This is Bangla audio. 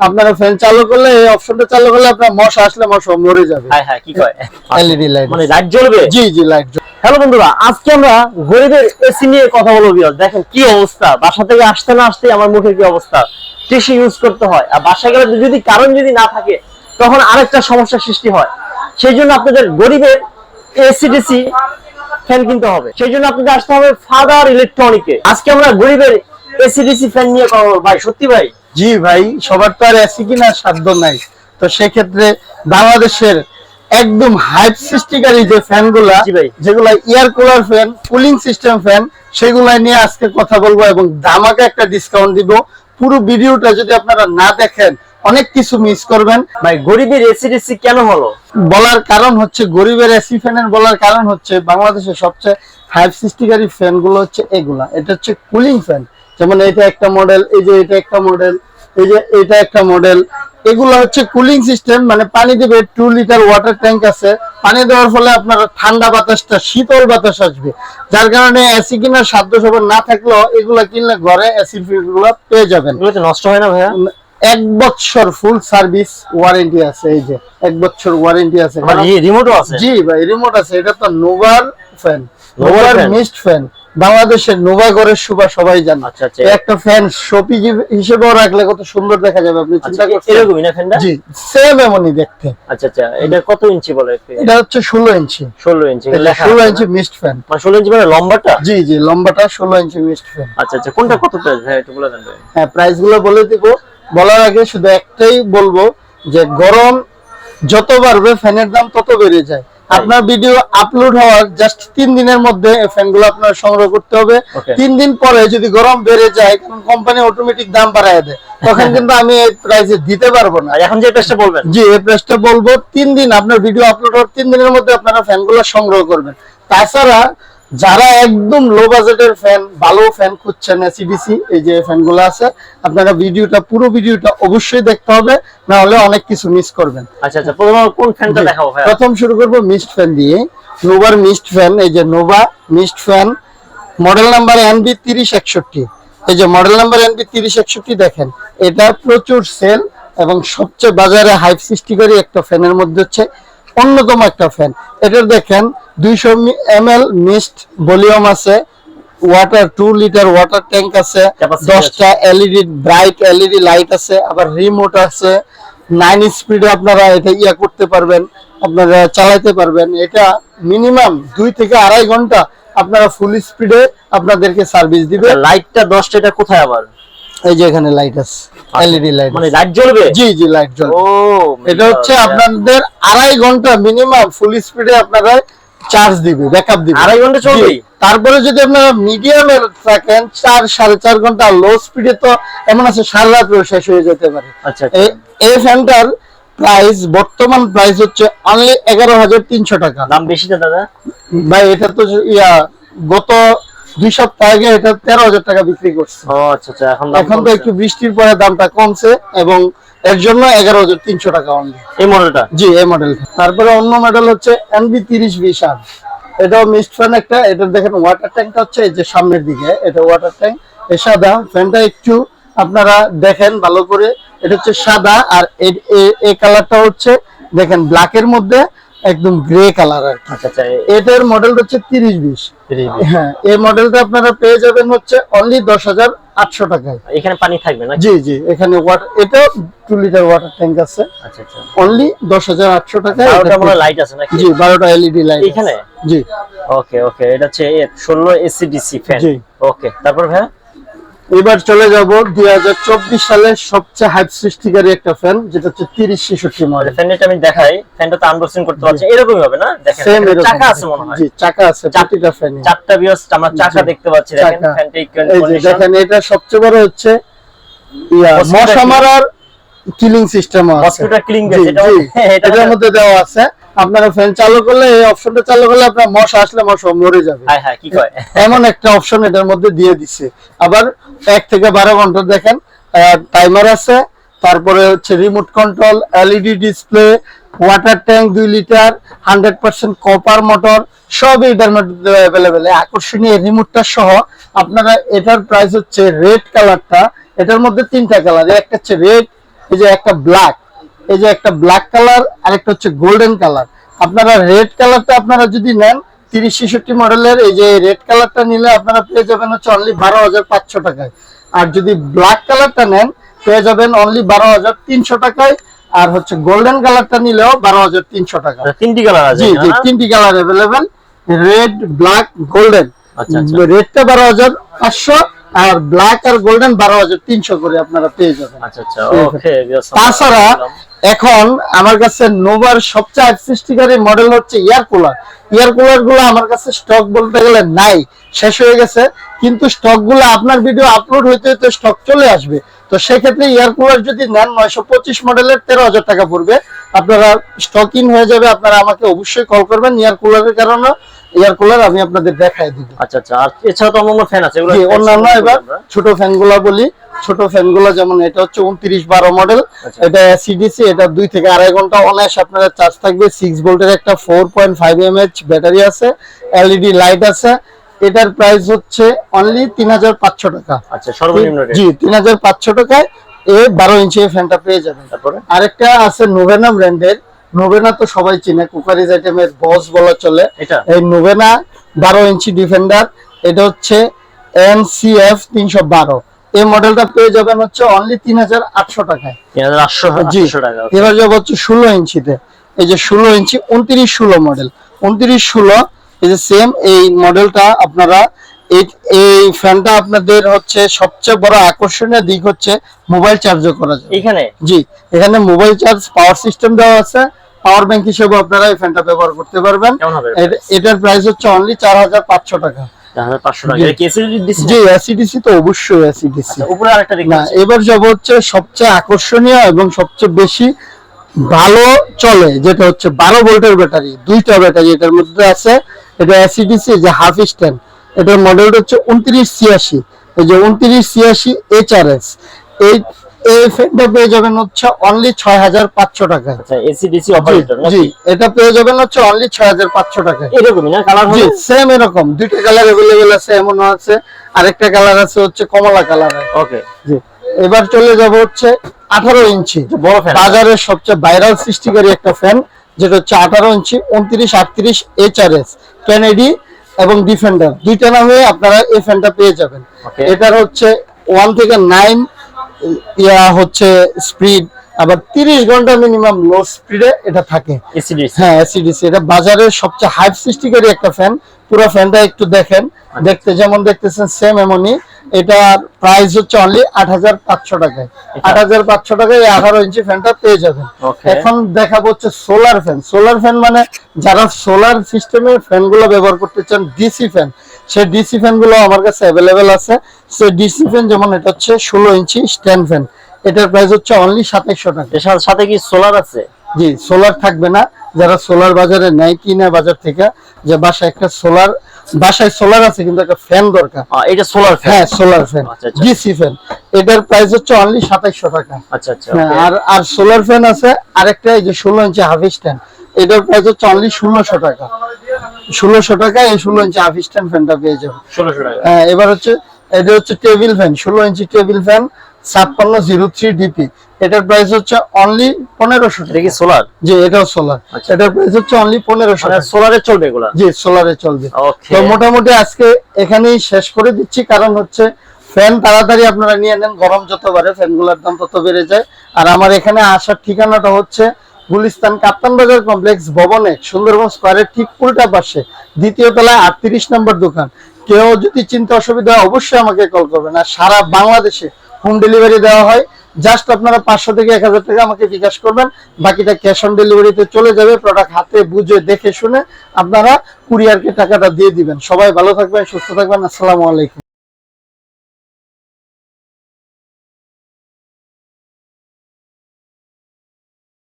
আপনারা ফ্যান চালু করলে এই অপশনটা চালু করলে আপনার মশা আসলে মশা মরে যাবে। হ্যাঁ হ্যাঁ কি কয়? এলইডি লাইট মানে লাইট জ্বলবে? জি জি লাইট হ্যালো বন্ধুরা আজকে আমরা গরিবের এসি নিয়ে কথা বলব বিয়ার দেখেন কি অবস্থা বাসা থেকে আসতে না আসতে আমার মুখের কি অবস্থা? টিসি ইউজ করতে হয় আর বাসায় গেলে যদি কারণ যদি না থাকে তখন আরেকটা সমস্যার সৃষ্টি হয়। সেই জন্য আপনাদের গরিবের এসি ডিসি ফ্যান কিনতে হবে। সেই জন্য আপনাদের আসতে হবে ফাদার ইলেকট্রনিকে আজকে আমরা গরিবের এসি ডিসি ফ্যান নিয়ে কথা বলব। ভাই সত্যি ভাই? জি ভাই সবার তো আর এসি কিনার সাধ্য নাই। তো সেক্ষেত্রে বাংলাদেশের একদম হাইপ সৃষ্টিকারী যে ফ্যানগুলা জি ভাই। যেগুলা air cooler fan cooling system fan সেগুলা নিয়ে আজকে কথা বলব এবং দামাকে একটা ডিসকাউন্ট দিব। পুরো ভিডিওটা যদি আপনারা না দেখেন অনেক কিছু মিস করবেন। ভাই গরিবের এসি ডিসি কেন হলো? বলার কারণ হচ্ছে গরিবের এসি ফ্যানের বলার কারণ হচ্ছে বাংলাদেশের সবচেয়ে হাইপ সৃষ্টিকারী ফ্যানগুলো হচ্ছে এগুলা। এটা হচ্ছে কুলিং ফ্যান যেমন এটা একটা মডেল এই যে এটা একটা মডেল এই যে এটা একটা মডেল এগুলো হচ্ছে কুলিং সিস্টেম মানে পানি দেবে টু লিটার ওয়াটার ট্যাঙ্ক আছে। পানি দেওয়ার ফলে আপনার ঠান্ডা বাতাসটা শীতল বাতাস আসবে। যার কারণে এসি কেনার সাধ্য সবার না থাকলেও এগুলা কিনলে ঘরে এসি গুলো পেয়ে যাবেন। নষ্ট হয় না ভাইয়া? এক বছর ফুল সার্ভিস ওয়ারেন্টি আছে এই যে এক বছর ওয়ারেন্টি আছে। রিমোটও আছে? জি ভাই রিমোট আছে। এটা তো নোভার ফ্যান নোভার? মিস্ট ফ্যান বাংলাদেশের নোভা ঘরের শুভা সবাই জানে। আচ্ছা, আচ্ছা। একটা ফ্যান শপি হিসেবেও রাখলে কত সুন্দর দেখা যাবে আপনি আচ্ছা চিন্তা করছেন? এরকমই না ফ্যানটা জি সেম এমনই দেখতে। আচ্ছা আচ্ছা এটা কত ইঞ্চি বলে এটা হচ্ছে ষোলো ইঞ্চি। ষোলো ইঞ্চি লেখা ষোলো আছে ইঞ্চি না? মিস্ট ফ্যান মানে ষোলো ইঞ্চি মানে লম্বাটা? জি জি লম্বাটা ষোলো ইঞ্চি মিস্ট ফ্যান আচ্ছা আচ্ছা কোনটা কত প্রাইস ভাই একটু বলে দেন হ্যাঁ প্রাইসগুলো বলে দিব। বলার আগে শুধু একটাই বলব যে গরম যত বাড়বে ফ্যানের দাম তত বেড়ে যায়। আপনার ভিডিও আপলোড হওয়ার জাস্ট তিন দিনের মধ্যে ফ্যানগুলো আপনার সংগ্রহ করতে হবে। তিন দিন পরে যদি গরম বেড়ে যায় কারণ কোম্পানি অটোমেটিক দাম বাড়ায় দেয় তখন কিন্তু আমি এই প্রাইসে দিতে পারব না। এখন যে প্রাইসটা বলবেন? জি এই প্রাইসটা বলব তিন দিন আপনার ভিডিও আপলোড হওয়ার তিন দিনের মধ্যে আপনারা ফ্যানগুলো সংগ্রহ করবেন। তাছাড়া যারা একদম লো বাজেটের ফ্যান ভালো ফ্যান খুঁজছেন এসিডিসি এই যে ফ্যানগুলো আছে আপনারা ভিডিওটা পুরো ভিডিওটা অবশ্যই দেখতে হবে না হলে অনেক কিছু মিস করবেন। আচ্ছা আচ্ছা প্রথমে কোন ফ্যানটা দেখাবো প্রথম শুরু করব মিস্ট ফ্যান দিয়ে। নোভার মিস্ট ফ্যান এই যে Nova mist fan model number NB তিরিশ একষট্টি। এই যে মডেল নাম্বার এনবি তিরিশ একষট্টি দেখেন এটা প্রচুর সেল এবং সবচেয়ে বাজারে হাইপ সৃষ্টিকারী একটা ফ্যানের মধ্যে হচ্ছে অন্যতম একটা ফ্যান এটার দেখেন দুইশো এম এল মিস্ট ভলিউম আছে water two litre water tank আছে দশটা এলইডি ব্রাইট এলইডি লাইট আছে আবার রিমোট আছে নাইন স্পিডে আপনারা এটা ইয়া করতে পারবেন আপনারা চালাতে পারবেন। এটা মিনিমাম দুই থেকে আড়াই ঘণ্টা আপনারা ফুল স্পিডে আপনাদেরকে সার্ভিস দিবে। লাইটটা দশটা এটা কোথায় আবার? এই যে এখানে লাইট আছে এলইডি লাইট মানে লাইট জ্বলবে? জি জি লাইট জ্বলবে। ও এটা হচ্ছে আপনাদের আড়াই ঘণ্টা মিনিমাম ফুল স্পিডে আপনারা চার্জ দিবে ব্যাকআপ দিবে। আড়াই ঘণ্টা চলবে? তারপরে যদি আপনারা মিডিয়ামে থাকেন চার সাড়ে চার ঘণ্টা লো স্পিডে তো এমন আছে সারা রাত্রেও শেষ হয়ে যেতে পারে। আচ্ছা আচ্ছা। এই- এই ফ্যানটার প্রাইস বর্তমান প্রাইস হচ্ছে অনলি এগারো হাজার তিনশো টাকা। দাম বেশি না দাদা? ভাই এটা তো ইয়া গত দুই সপ্তাহ আগে এটা তেরো হাজার টাকা বিক্রি করছে। ও আচ্ছা আচ্ছা এখন এখন তো একটু বৃষ্টির পরে দামটা কমছে এবং এর জন্য এগারো হাজার তিনশো টাকা অনলি এই মডেলটা জি এই মডেল তারপরে অন্য মডেল হচ্ছে এনবি তিরিশ বিশ আর এটাও মিস্ট ফ্যান একটা এটা দেখেন ওয়াটার ট্যাঙ্কটা হচ্ছে এই যে সামনের দিকে এটা ওয়াটার ট্যাঙ্ক এই সাদা ফ্যানটা একটু আপনারা দেখেন ভালো করে। এটা হচ্ছে সাদা আর এ- এই কালারটা হচ্ছে দেখেন ব্ল্যাকের মধ্যে একদম গ্রে কালার আর। আচ্ছা আচ্ছা এটার মডেল হচ্ছে তিরিশ বিশ। হ্যাঁ এই মডেলটা আপনারা পেয়ে যাবেন হচ্ছে অনলি দশ হাজার আটশো টাকায়। এখানে পানি থাকবে না? জি জি এখানে ওয়াটার এটা টু লিটার ওয়াটার ট্যাঙ্ক আছে। আচ্ছা আচ্ছা। অনলি দশ হাজার আটশো টাকায় লাইট আছে নাকি? জি বারোটা এলইডি লাইট এখানে? জি। ওকে ওকে এটা হচ্ছে ষোলো এসি ডিসি ফ্যান জি। ওকে তারপর ভাই এবার চলে যাব দুই হাজার চব্বিশ সালের সবচেয়ে হাইপ সৃষ্টিকারী একটা ফ্যান যেটা হচ্ছে তিরিশ ছেষট্টি মডেল ফ্যানটা আমি দেখাই ফ্যানটা তো আনবক্সিং করতে পারছি এরকমই হবে না? দেখেন চাকা আছে মনে হয়। জি চাকা আছে প্রতিটা ফ্যানে চারটা বিয়স আমরা চাকা দেখতে পাচ্ছি দেখেন ফ্যানটা দেখেন এটা সবচেয়ে বড় হচ্ছে মশা মারার কিলিং সিস্টেম আছে। Killing জি, base, এটা এটার মধ্যে দেওয়া আছে। আপনারা ফ্যান চালু করলে এই অপশনটা চালু করলে আপনার মশা আসলে মশা মরে যাবে। হ্যাঁ হ্যাঁ কি কয়? এমন একটা অপশন এটার মধ্যে দিয়ে দিছে। আবার এক থেকে বারো ঘণ্টা দেখেন টাইমার আছে তারপরে হচ্ছে remote control LED display water tank দুই litre hundred percent copper motor সব এটার মধ্যে অ্যাভেলেবেল আকর্ষণীয় রিমোটটা সহ আপনারা এটার প্রাইস হচ্ছে রেড কালারটা এটার মধ্যে তিনটা কালার একটা হচ্ছে রেড এই যে একটা ব্ল্যাক এই যে একটা ব্ল্যাক কালার আর একটা হচ্ছে গোল্ডেন কালার আপনারা রেড কালারটা আপনারা যদি নেন তিরিশ ছেষট্টি মডেলের এই যে রেড কালারটা নিলে আপনারা পেয়ে যাবেন হচ্ছে অনলি বারো হাজার পাঁচশো টাকায়। আর যদি ব্ল্যাক কালারটা নেন পেয়ে যাবেন অনলি বারো হাজার তিনশো টাকায়। আর হচ্ছে গোল্ডেন কালারটা নিলেও বারো হাজার তিনশো টাকা। আচ্ছা, তিনটি কালার আছে জি জি তিনটি colour available red black golden. রেডটা বারো হাজার পাঁচশো আর ব্ল্যাক আর গোল্ডেন বারো হাজার তিনশো করে আপনারা পেয়ে যাবেন। আচ্ছা আচ্ছা তাছাড়া এখন আমার কাছে নোভার সবচেয়ে সৃষ্টিকারী মডেল হচ্ছে এয়ার কুলার এয়ার কুলারগুলো আমার কাছে স্টক বলতে গেলে নাই শেষ হয়ে গেছে। কিন্তু স্টকগুলো আপনার ভিডিও আপলোড হইতে হইতে স্টক চলে আসবে। তো সেক্ষেত্রে এয়ার কুলার যদি নেন নয়শো পঁচিশ মডেলের তেরো হাজার টাকা পড়বে। আপনারা স্টক ইন হয়ে যাবে আপনারা আমাকে অবশ্যই কল করবেন এয়ার কুলারের কারণে। এয়ার কুলার আমি আপনাদের দেখাই দিব। আচ্ছা আচ্ছা আর এছাড়া তো অন্যান্য ফ্যান আছে এগুলো অন্যান্য এবার ছোট ফ্যানগুলা বলি। ছোট ফ্যানগুলা যেমন এটা হচ্ছে উনত্রিশ বারো মডেল আচ্ছা। এটা সিডিসি এটা দুই থেকে আড়াই ঘণ্টা অনায়াস আপনার চার্জ থাকবে। সিক্স ভোল্টের একটা four point five M H battery আছে এলইডি লাইট আছে। এটার প্রাইস হচ্ছে অনলি তিন হাজার পাঁচশো টাকা। আচ্ছা সর্বনিম্ন জি তিন হাজার পাঁচশো টাকায় এ বারো ইঞ্চি ফ্যানটা পেয়ে যাবেন। তারপরে? আরেকটা আছে নোভেনা ব্র্যান্ডের নোভেনা তো সবাই চিনে কুকারিজ আইটেমের বস বলা চলে। এটা? এই নোভেনা বারো ইঞ্চি ডিফেন্ডার এটা হচ্ছে এন সি এফ তিনশো বারো। এই মডেলটা পেয়ে যাবেন হচ্ছে অনলি তিন হাজার আটশো টাকায়। জি। এবার যাব হচ্ছে ষোলো ইঞ্চিতে। এই যে ষোলো ইঞ্চি উনত্রিশ ষোলো মডেল উনত্রিশ ষোলো এই যে সেম এই মডেলটা আপনারা এই এই ফ্যানটা আপনাদের হচ্ছে সবচেয়ে বড় আকর্ষণীয় দিক হচ্ছে মোবাইল চার্জও করা যায় এখানে? জি এখানে মোবাইল চার্জ পাওয়ার সিস্টেম দেওয়া আছে। পাওয়ার ব্যাংক হিসেবে আপনারা এই ফ্যানটা ব্যবহার করতে পারবেন। এটার প্রাইস হচ্ছে অনলি চার হাজার পাঁচশো টাকা। আচ্ছা। এবার যাব হচ্ছে সবচেয়ে আকর্ষণীয় এবং সবচেয়ে বেশি ভালো চলে যেটা হচ্ছে বারো ভোল্টের ব্যাটারি। দুইটা ব্যাটারি এটার মধ্যে আছে। এটা অ্যাসিডিসি যে হাফ স্ট্যান্ড। এটার মডেলটা হচ্ছে উনত্রিশ ছিয়াশি। এই যে উনত্রিশ ছিয়াশি এইচ আর এস এই এই ফ্যানটা পেয়ে যাবেন হচ্ছে অনলি ছয় হাজার পাঁচশো টাকায়। আচ্ছা এসিডিসি জি, অপারেটর জি এটা পেয়ে যাবেন হচ্ছে অনলি ছয় হাজার পাঁচশো টাকায়। এরকমই না? কালার জি সেম এরকম। দুইটা কালার অ্যাভেলেবেল আছে এমনও আছে। আরেকটা কালার আছে হচ্ছে কমলা কালার ওকে জি এবার চলে যাব হচ্ছে আঠারো ইঞ্চি। বড় ফ্যান বাজারের সবচেয়ে ভাইরাল সৃষ্টিকারী একটা ফ্যান যেটা হচ্ছে আঠারো ইঞ্চি উনত্রিশ আটত্রিশ এইচ আর এস কেনেডি এবং ডিফেন্ডার দুইটা নামে আপনারা এই ফ্যানটা পেয়ে যাবেন। এটার হচ্ছে ওয়ান থেকে নাইন ইয়া হচ্ছে স্পিড আবার তিরিশ ঘণ্টা মিনিমাম লো স্পিডে এটা থাকে। এসিডিসি হ্যাঁ এসিডিসি এটা বাজারের সবচেয়ে হাইপ সৃষ্টিকারী একটা ফ্যান পুরো ফ্যানটা একটু দেখেন। দেখতে যেমন দেখতেছেন সেম এমনই। এটার প্রাইস হচ্ছে অনলি আট হাজার পাঁচশো টাকায়? আট হাজার পাঁচশো টাকায় আঠারো ইঞ্চি ফ্যানটা পেয়ে যাবেন। এখন দেখাবো হচ্ছে সোলার ফ্যান সোলার ফ্যান মানে যারা সোলার সিস্টেমের ফ্যানগুলো ব্যবহার করতে চান ডিসি ফ্যান সেই ডিসি ফ্যানগুলো আমার কাছে অ্যাভেলেবেল আছে। সেই ডিসি ফ্যান যেমন এটা হচ্ছে ষোলো ইঞ্চি স্ট্যান্ড ফ্যান এটার প্রাইস হচ্ছে অনলি সাতাইশশো টাকা। এর সাথে- কি সোলার আছে? জি সোলার থাকবে না। যারা সোলার বাজারে নেয় কিনা বাজার থেকে যে বাসায় একটা সোলার বাসায় সোলার আছে কিন্তু একটা ফ্যান দরকার। এটা সোলার ফ্যান হ্যাঁ সোলার ফ্যান। ডিসি ফ্যান এটার প্রাইস হচ্ছে অনলি সাতাইশশো টাকা। আচ্ছা আচ্ছা হ্যাঁ, আর আর সোলার ফ্যান আছে আরেকটা এই যে ষোলো ইঞ্চি হাফ স্ট্যান্ড এটার প্রাইস হচ্ছে অনলি ষোলোশো টাকা। ষোলোশো টাকা এই ষোলো ইঞ্চি হাফ স্ট্যান্ড ফ্যানটা পেয়ে যাবে হ্যাঁ, এবার হচ্ছে এটা হচ্ছে টেবিল ফ্যান ষোলো ইঞ্চি টেবিল ফ্যান ছাপ্পান্ন জিরো থ্রি ডিপি এটার প্রাইস হচ্ছে অনলি পনেরোশো টাকা। সোলার জি এটাও সোলার আচ্ছা। এটার প্রাইস হচ্ছে অনলি পনেরোশো মানে টাকা। সোলারে চলবে এগুলা? জি সোলারে চলবে। তো মোটামুটি আজকে এখানেই শেষ করে দিচ্ছি কারণ হচ্ছে ফ্যান তাড়াতাড়ি আপনারা নিয়ে নেন গরম যত বাড়ে ফ্যানগুলোর দাম তত বেড়ে যায়। আর আমার এখানে আসার ঠিকানাটা হচ্ছে গুলিস্তান কাপ্তান বাজার কমপ্লেক্স ভবনে সুন্দরবন স্কোয়ারের ঠিক উল্টা পাশে দ্বিতীয় তলায় আটত্রিশ নম্বর দোকান। কেউ যদি চিন্তা অসুবিধা হয়, অবশ্যই আমাকে কল করবেন। আর সারা বাংলাদেশে হোম ডেলিভারি দেওয়া হয়। জাস্ট আপনারা পাঁচশো থেকে এক হাজার টাকা আমাকে বিকাশ করবেন। বাকিটা ক্যাশ অন ডেলিভারিতে চলে যাবে। প্রোডাক্ট হাতে বুঝে দেখে শুনে আপনারা কুরিয়ারকে টাকাটা দিয়ে দিবেন। সবাই ভালো থাকবেন, সুস্থ থাকবেন। আসসালামু আলাইকুম।